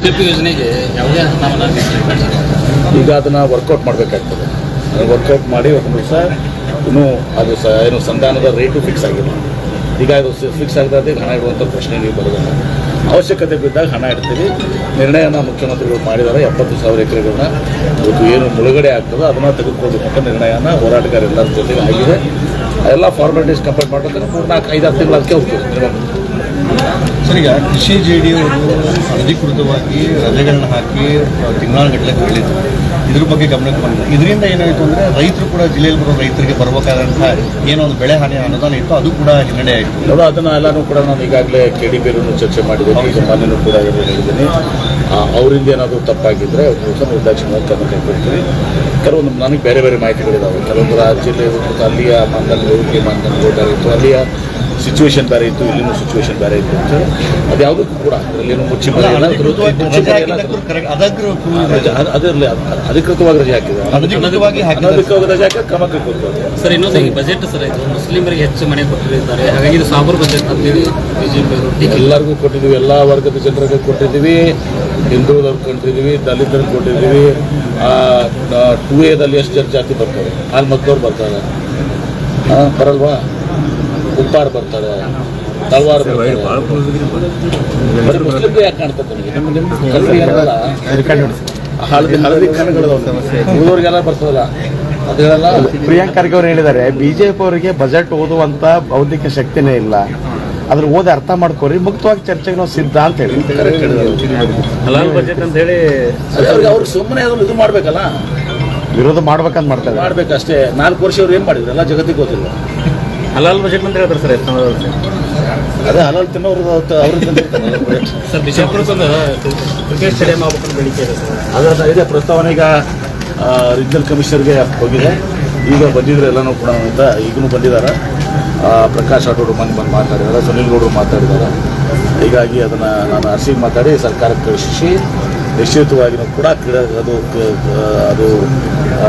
Scrip ಯೋಜನೆಗೆ ಯಾವುದೇ ಈಗ ಅದನ್ನು ವರ್ಕೌಟ್ ಮಾಡಬೇಕಾಗ್ತದೆ. ವರ್ಕೌಟ್ ಮಾಡಿ ಒಂದು ದಿವಸ ಇನ್ನೂ ಅದು ಸ ಏನು ಸಂಧಾನದ ರೇಟು ಫಿಕ್ಸ್ ಆಗಿಲ್ಲ. ಈಗ ಅದು ಫಿಕ್ಸ್ ಆಗ್ತದೆ ಹಣ ಇಡುವಂಥ ಪ್ರಶ್ನೆ ನೀವು ಬರೋದಿಲ್ಲ ಅವಶ್ಯಕತೆ ಬಿದ್ದಾಗ ಹಣ ಇಡ್ತೀವಿ. ನಿರ್ಣಯನ ಮುಖ್ಯಮಂತ್ರಿಗಳು ಮಾಡಿದ್ದಾರೆ. ಎಪ್ಪತ್ತು ಸಾವಿರ ಎಕರೆಗಳನ್ನ ಇವತ್ತು ಏನು ಮುಳುಗಡೆ ಆಗ್ತದೋ ಅದನ್ನು ತೆಗೆದುಕೊಳ್ಬೇಕಂತ ನಿರ್ಣಯನ ಹೋರಾಟಗಾರ ಎಲ್ಲರ ಜೊತೆಗೆ ಆಗಿದೆ. ಎಲ್ಲ ಫಾರ್ಮಾಲಿಟೀಸ್ ಕಂಪ್ಲೀಟ್ ಮಾಡೋದಕ್ಕೆ ಮೂರು ನಾಲ್ಕು ಐದಾರು ತಿಂಗಳು ಅದಕ್ಕೆ ಹೋಗ್ತದೆ. minimum. ಸರ್ ಈಗ ಕೃಷಿ ಜೆ ಡಿ ಅವರು ಅಧಿಕೃತವಾಗಿ ರಜೆಗಳನ್ನ ಹಾಕಿ ತಿಂಗಳಾನುಗಟ್ಟಲೆ ಹೇಳಿದ್ರು ಇದ್ರ ಬಗ್ಗೆ ಗಮನಕ್ಕೆ ಬಂದಿದೆ ಇದರಿಂದ ಏನಾಯಿತು ಅಂದರೆ ರೈತರು ಕೂಡ ಜಿಲ್ಲೆಯಲ್ಲಿ ಬರೋ ರೈತರಿಗೆ ಬರಬೇಕಾದಂತಹ ಏನೋ ಒಂದು ಬೆಳೆ ಹಾನಿ ಅನುದಾನ ಇತ್ತು ಅದು ಕೂಡ ಹಿನ್ನಡೆ ಆಯಿತು. ನೋಡೋ ಅದನ್ನು ಎಲ್ಲನೂ ಕೂಡ ನಾನು ಈಗಾಗಲೇ ಕೆ ಡಿ ಬಿರನ್ನು ಚರ್ಚೆ ಮಾಡಿದ್ದೀನಿ ಈಗ ಮೊನ್ನೆನೂ ಕೂಡ ಹೇಳಿದ್ದೀನಿ. ಆ, ಅವರಿಂದ ಏನಾದರೂ ತಪ್ಪಾಗಿದ್ದರೆ ನಿರ್ದಾಕ್ಷಿಣ್ಯವಾಗಿ ಕ್ರಮ ಕೈಗೊಳ್ತೀನಿ. ಕೆಲವೊಂದು ನನಗೆ ಬೇರೆ ಬೇರೆ ಮಾಹಿತಿಗಳಿದ್ದಾವೆ ಕೆಲವೊಂದು ಮತ್ತು ಅಲ್ಲಿಯ ಮಾನದಂಡ ಮಾನದಂಡಗಳು ಇತ್ತು ಅಲ್ಲಿಯ ಸಿಚುವೇಶನ್ ಬೇರೆ ಇತ್ತು ಇಲ್ಲಿನೂ ಸಿಚುವೇಶನ್ ಬೇರೆ ಇತ್ತು. ಅಂತ ಅದು ಯಾವುದಕ್ಕೂ ಕೂಡ ಅದರಲ್ಲೇನು ಮುಚ್ಚಿ ಮರೆ ಇಲ್ಲ, ಅದ್ರ- ಅಧಿಕೃತವಾಗಿ ರಜೆ ಹಾಕಿದೆ ಅನಧಿಕೃತವಾಗಿ. ರಜೆ ಹಾಕಿ ಕ್ರಮ ಕೈಗೊಳ್ತೀವಿ ಸರ್ ಇನ್ನೊಂದು ಈ ಬಜೆಟ್ ಸರ್ ಇದು ಮುಸ್ಲಿಮರಿಗೆ ಹೆಚ್ಚು ಮನೆ ಕೊಟ್ಟಿದ್ದಾರೆ. ಹಾಗಾಗಿ ಇದು ಸಾಬರ್ ಬಜೆಟ್ ಅಂತೇಳಿ ಬಿಜೆಪಿ ಎಲ್ಲರಿಗೂ ಕೊಟ್ಟಿದ್ದೀವಿ ಎಲ್ಲ ವರ್ಗದ ಜನರಿಗೆ ಕೊಟ್ಟಿದ್ದೀವಿ. ಹಿಂದೂದವ್ರು ಕೊಟ್ಟಿದ್ದೀವಿ ದಲಿತರಿಗೆ ಕೊಟ್ಟಿದ್ದೀವಿ. ಟೂ ಎದಲ್ಲಿ ಎಷ್ಟು ಜನ ಜಾತಿ ಬರ್ತಾರೆ ಅಲ್ಲಿ ಮತ್ತವ್ರು ಬರ್ತಾರೆ. ಹಾಂ ಬರಲ್ವಾ? ಉಪ್ಪಾರ್ ಬರ್ತಾರೆ ತಲವಾರ್ ಬರ್ತಾರೆ. ಬರೀ ಮುಸ್ಲಿಮ್ಗೆ ಯಾಕೆ ಕಾಣ್ತದೆ ಹಳದಿ ಬರ್ತದಲ್ಲ ಅದೆಲ್ಲ ಪ್ರಿಯಾಂಕ್ ಖರ್ಗೆ ಅವರು ಹೇಳಿದ್ದಾರೆ ಬಿಜೆಪಿ ಅವರಿಗೆ ಬಜೆಟ್ ಓದುವಂತ ಬೌದ್ಧಿಕ ಶಕ್ತಿನೇ ಇಲ್ಲ. ಅದ್ರ ಓದಿ ಅರ್ಥ ಮಾಡ್ಕೋರಿ ಮುಕ್ತವಾಗಿ ಚರ್ಚೆಗೆ ನಾವು ಸಿದ್ಧ ಅಂತ ಹೇಳಿ. ಹಲಾಲ್ ಬಜೆಟ್ ಅಂತ ಹೇಳಿ ಅವ್ರಿಗೆ ಸುಮ್ಮನೆ ಅದನ್ನು ಇದು ಮಾಡ್ಬೇಕಲ್ಲ? ವಿರೋಧ ಮಾಡ್ಬೇಕಂತ ಮಾಡ್ತಾರೆ ಮಾಡ್ಬೇಕಷ್ಟೇ. ನಾಲ್ಕು ವರ್ಷ ಅವ್ರು ಏನು ಮಾಡಿದ್ರು? ಎಲ್ಲ ಜಗತ್ತಿಗೆ ಗೊತ್ತಿಲ್ಲ. ಹಲಾಲ್ ಬಜೆಟ್ ಅಂತ ಹೇಳ್ತಾರೆ ಸರ್ ಅದೇ ಹಲಾಲ್ ತಿನ್ನೋರು ಸರ್ ಬಿಜಾಪುರಕ್ಕೊಂದು ಕ್ರಿಕೆಟ್ ಸ್ಟೇಡಿಯಂ ಆಗ್ಬೇಕಂತ ಬೇಡಿಕೆ ಇದೆ ಸರ್. ಅದನ್ನ ಇದೆ. ಪ್ರಸ್ತಾವನೆ ಈಗ ರೀಜನಲ್ ಕಮಿಷನರ್ಗೆ ಹೋಗಿದೆ. ಈಗ ಬಂದಿದ್ರೆ ಎಲ್ಲನೂ ಕೂಡ ಅಂತ ಈಗಲೂ ಬಂದಿದ್ದಾರೆ. ಆ, ಪ್ರಕಾಶ್ ಅವರು ಮನೆ ಬಂದು ಮಾತಾಡಿದ್ದಾರೆ ಸುನಿಲ್ ಗೌಡರು ಮಾತಾಡಿದ್ದಾರೆ. ಹೀಗಾಗಿ ಅದನ್ನು ನಾನು ಅರ್ಸಿಗೆ ಮಾತಾಡಿ ಸರ್ಕಾರಕ್ಕೆ ಕಳಿಸಿ ನಿಶ್ಚಿತವಾಗಿಯೂ ಕೂಡ ಕ್ರೀಡಾ ಅದು ಅದು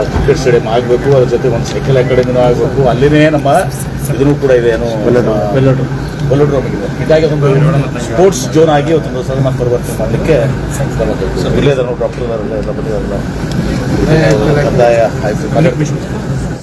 ಕ್ರಿಕೆಟ್ ಸ್ಟೇಡಿಯಂ ಆಗಬೇಕು ಅದ್ರ ಜೊತೆ ಒಂದು ಸೈಕಲ್ ಅಕಾಡೆಮಿನೂ ಆಗಬೇಕು. ಅಲ್ಲಿನೇ ನಮ್ಮ ಇದನ್ನು ಕೂಡ ಇದೆ ಏನು ಬಲ್ಲೋಡ್ರೋಮ್ ಇದೆ ಹೀಗಾಗಿ ಅದೊಂದು ಸ್ಪೋರ್ಟ್ಸ್ ಜೋನ್ ಆಗಿ ಒಂದು ಸದನ ಪರಿವರ್ತನೆ ಮಾಡಲಿಕ್ಕೆ ಇಲ್ಲೇ ಡಾಕ್ಟರ್ ಎಲ್ಲ ಬಂದಿದ್ದಾರಲ್ಲ ಕಂದಾಯ ಆಯ್ತು